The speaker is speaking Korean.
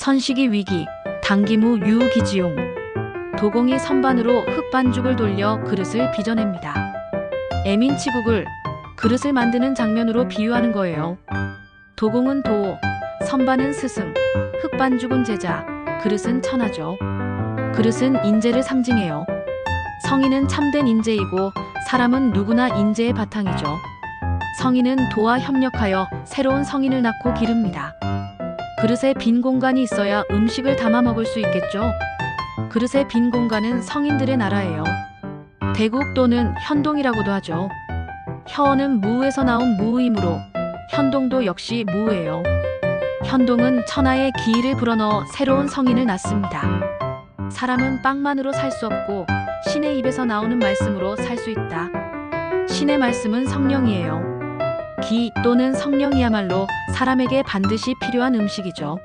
선식이 위기, 당기무 유기지용. 도공이 선반으로 흙반죽을 돌려 그릇을 빚어냅니다. 애민치국을 그릇을 만드는 장면으로 비유하는 거예요. 도공은 도, 선반은 스승, 흙반죽은 제자, 그릇은 천하죠. 그릇은 인재를 상징해요. 성인은 참된 인재이고 사람은 누구나 인재의 바탕이죠. 성인은 도와 협력하여 새로운 성인을 낳고 기릅니다. 그릇에 빈 공간이 있어야 음식을 담아 먹을 수 있겠죠. 그릇의 빈 공간은 성인들의 나라예요. 대국 또는 현동이라고도 하죠. 혀는 무에서 나온 무이므로 현동도 역시 무예요. 현동은 천하의 기일을 불어넣어 새로운 성인을 낳습니다. 사람은 빵만으로 살 수 없고 신의 입에서 나오는 말씀으로 살 수 있다. 신의 말씀은 성령이에요. 기 또는 성령이야말로 사람에게 반드시 필요한 음식이죠.